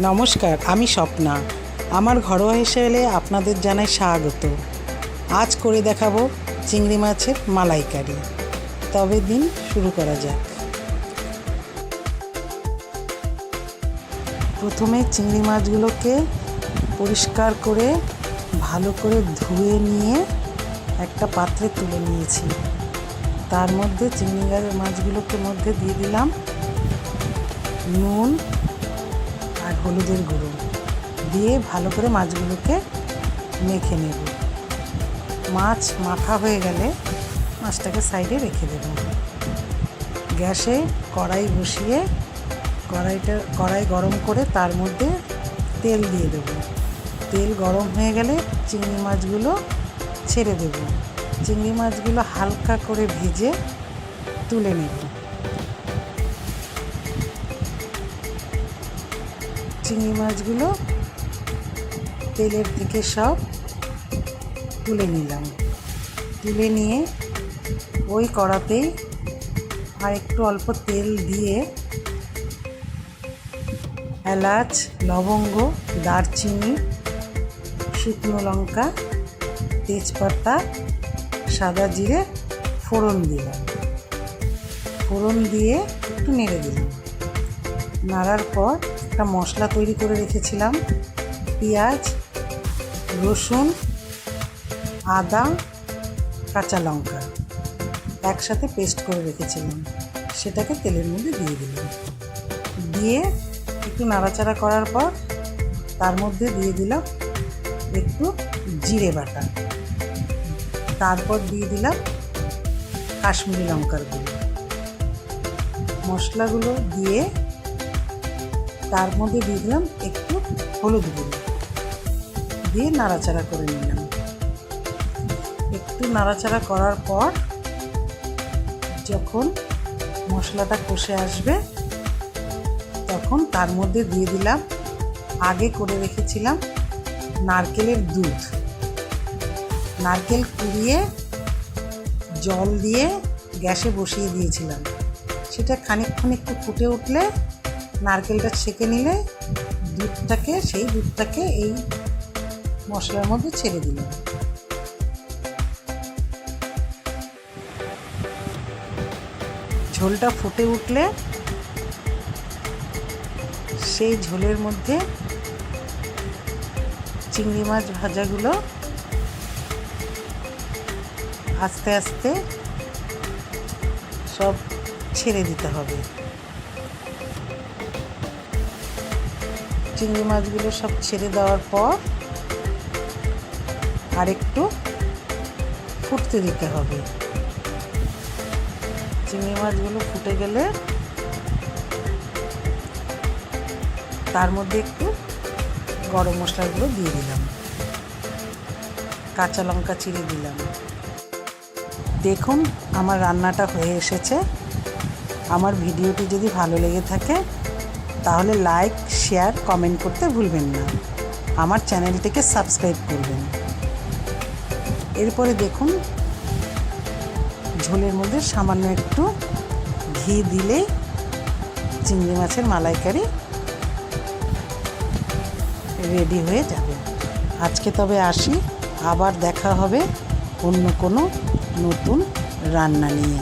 নমস্কার, আমি স্বপ্না। আমার ঘরোয়া হিসেবে আপনাদের জানাই স্বাগত। আজ করে দেখাবো চিংড়ি মাছের মালাইকারি। তবে দিন শুরু করা যাক। প্রথমে চিংড়ি মাছগুলোকে পরিষ্কার করে, ভালো করে ধুয়ে নিয়ে একটা পাত্রে তুলে নিয়েছি। তার মধ্যে চিংড়ি মাছগুলোকে মধ্যে দিয়ে দিলাম নুন হলুদের গুঁড়ো দিয়ে ভালো করে মাছগুলোকে মেখে নেব। মাছ মাখা হয়ে গেলে মাছটাকে সাইডে রেখে দেব। গ্যাসে কড়াই বসিয়ে কড়াইটা, কড়াই গরম করে তার মধ্যে তেল দিয়ে দেব। তেল গরম হয়ে গেলে চিংড়ি মাছগুলো ছেড়ে দেব। চিংড়ি মাছগুলো হালকা করে ভেজে তুলে নেব। চিংড়ি মাছগুলো তেলের থেকে সব তুলে নিলাম। তুলে নিয়ে ওই কড়াতেই আর একটু অল্প তেল দিয়ে এলাচ, লবঙ্গ, দারচিনি, শুকনো লঙ্কা, তেজপাতা, সাদা জিরে ফোড়ন দিলাম। ফোড়ন দিয়ে একটু নেড়ে দিলাম। নাড়ার পর একটা মশলা তৈরি করে রেখেছিলাম। পেঁয়াজ, রসুন, আদা, কাঁচা লঙ্কা একসাথে পেস্ট করে রেখেছিলাম। সেটাকে তেলের মধ্যে দিয়ে দিলাম। দিয়ে একটু নাড়াচাড়া করার পর তার মধ্যে দিয়ে দিলাম একটু জিরে বাটা। তারপর দিয়ে দিলাম কাশ্মীরি লঙ্কার গুঁড়ো। মশলাগুলো দিয়ে তার মধ্যে দিয়ে দিলাম একটু হলুদ গুঁড়ো। দিয়ে নাড়াচাড়া করে নিলাম। একটু নাড়াচাড়া করার পর যখন মশলাটা কষে আসবে, তখন তার মধ্যে দিয়ে দিলাম, আগে করে রেখেছিলাম নারকেলের দুধ। নারকেল কুড়িয়ে জল দিয়ে গ্যাসে বসিয়ে দিয়েছিলাম। সেটা খানিকক্ষণ একটু ফুটে উঠলে নারকেলটা ছেঁকে নিলে দুধটাকে, সেই দুধটাকে এই মশলার মধ্যে ছেড়ে দিলাম ঝোলটা ফুটে উঠলে সেই ঝোলের মধ্যে চিংড়ি মাছ ভাজাগুলো আস্তে আস্তে সব ছেড়ে দিতে হবে। চিংড়ি মাছগুলো সব ছেড়ে দেওয়ার পর আরেকটু ফুটতে দিতে হবে। চিংড়ি মাছগুলো ফুটে গেলে তার মধ্যে একটু গরম মশলাগুলো দিয়ে দিলাম। কাঁচা লঙ্কা চিড়ে দিলাম। দেখুন, আমার রান্নাটা হয়ে এসেছে। আমার ভিডিওটি যদি ভালো লেগে থাকে তাহলে লাইক শেয়ার কমেন্ট করতে ভুলবেন না। আমার চ্যানেলটিকে সাবস্ক্রাইব করবেন। এরপরে দেখুন, ঝোলের মধ্যে সামান্য একটু ঘি দিলেই চিংড়ি মাছের মালাইকারি রেডি হয়ে যাবে। আজকে তবে আসি, আবার দেখা হবে অন্য কোনো নতুন রান্না নিয়ে।